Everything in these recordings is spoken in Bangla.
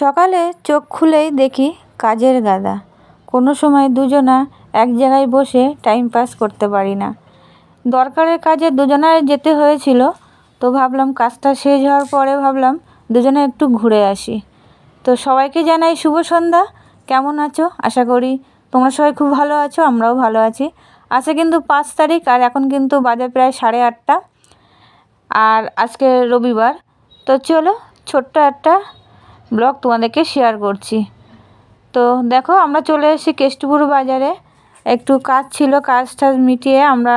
সকালে চোখ খুলেই দেখি কাজের গাদা। কোনো সময় দুজনা এক জায়গায় বসে টাইম পাস করতে পারি না। দরকারের কাজে দুজনায় যেতে হয়েছিল, তো ভাবলাম কাজটা শেষ হওয়ার পরে ভাবলাম দুজনে একটু ঘুরে আসি। তো সবাইকে জানাই শুভ সন্ধ্যা। কেমন আছো? আশা করি তোমরা সবাই খুব ভালো আছো, আমরাও ভালো আছি। আজকে কিন্তু পাঁচ তারিখ আর এখন কিন্তু বাজে প্রায় সাড়ে আটটা। আর আজকে রবিবার। তো চলো ছোট্ট একটা ব্লগ তোমাদেরকে শেয়ার করছি। তো দেখো, আমরা চলে এসেছি কেষ্টপুর বাজারে। একটু কাজ ছিল কাজটা মিটিয়ে আমরা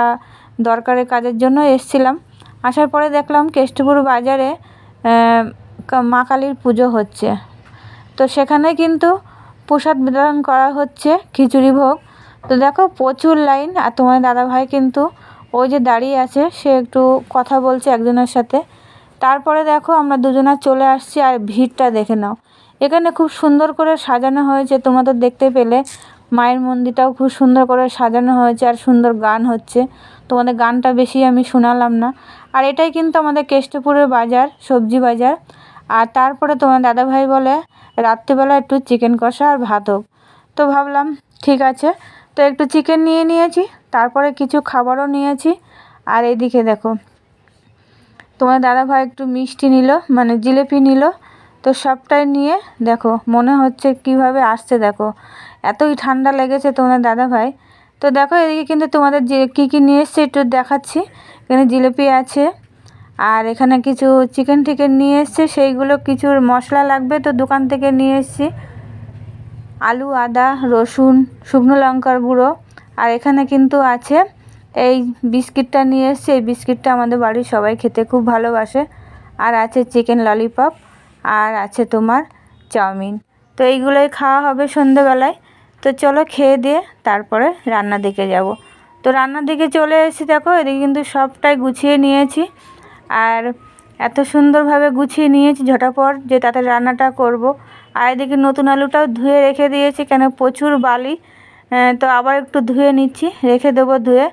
দরকারের কাজের জন্য এসছিলাম। আসার পরে দেখলাম কেষ্টপুর বাজারে মা কালীর পুজো হচ্ছে। তো সেখানে কিন্তু প্রসাদ বিতরণ করা হচ্ছে, খিচুড়ি ভোগ। তো দেখো, প্রচুর লাইন, আর তোমার দাদাভাই কিন্তু ওই যে দাঁড়িয়ে আছে, সে একটু কথা বলছে একজনের সাথে। তারপরে দেখো আমরা দুজনা চলে আসছি আর ভিড়টা দেখে নাও। এখানে খুব সুন্দর করে সাজানো হয়েছে তোমরা তো দেখতে পেলে। মায়ের মন্দিরটাও খুব সুন্দর করে সাজানো হয়েছে আর সুন্দর গান হচ্ছে। তোমাদের গানটা বেশি আমি শোনালাম না। আর এটাই কিন্তু আমাদের কেষ্টপুরের বাজার, সবজি বাজার। আর তারপরে তোমার দাদাভাই বলে, রাত্রিবেলা একটু চিকেন কষা আর ভাত হোক। তো ভাবলাম, ঠিক আছে। তো একটু চিকেন নিয়ে নিয়েছি, তারপরে কিছু খাবারও নিয়েছি। আর এদিকে দেখো তোমার দাদাভাই একটু মিষ্টি নিল মানে জিলেপি নিল, তো সবটাই নিয়ে দেখো, মনে হচ্ছে কীভাবে আসছে দেখো। এতই ঠান্ডা লেগেছে তোমাদের দাদাভাই। তো দেখো এদিকে কিন্তু তোমাদের যে কী কী নিয়ে এসছে একটু দেখাচ্ছি। এখানে জিলেপি আছে, আর এখানে কিছু চিকেন টিকেন নিয়ে এসছে, সেইগুলো কিছুর মশলা লাগবে তো দোকান থেকে নিয়ে এসছি। আলু, আদা, রসুন, শুকনো লঙ্কার গুঁড়ো, আর এখানে কিন্তু আছে এই বিস্কিটটা নিয়ে এসছে। এই বিস্কিটটা আমাদের বাড়ির সবাই খেতে খুব ভালোবাসে। আর আছে চিকেন ললিপপ, আর আছে তোমার চাউমিন। তো এইগুলোই খাওয়া হবে সন্ধেবেলায়। তো চলো খেয়ে দিয়ে তারপরে রান্নার দিকে যাব। তো রান্নার দিকে চলে এসেছি দেখো, এদিকে কিন্তু সবটাই গুছিয়ে নিয়েছি। আর এত সুন্দরভাবে গুছিয়ে নিয়েছি ঝটাপট যে তাতে রান্নাটা করব। আর এদিকে নতুন আলুটাও ধুয়ে রেখে দিয়েছি, কেন প্রচুর বালি। তো আবার একটু ধুয়ে নিচ্ছি, রেখে দেবো ধুয়ে।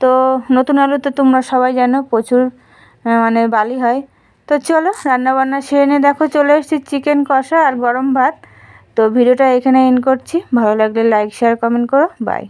তো নতুন আলু তো তোমরা সবাই জানো প্রচুর মানে বালি হয়। তো চলো রান্নাবান্না সেরে নিয়ে দেখো, চলে এসেছি চিকেন কষা আর গরম ভাত। তো ভিডিওটা এখানে এন করছি। ভালো লাগলে লাইক শেয়ার কমেন্ট করো। বাই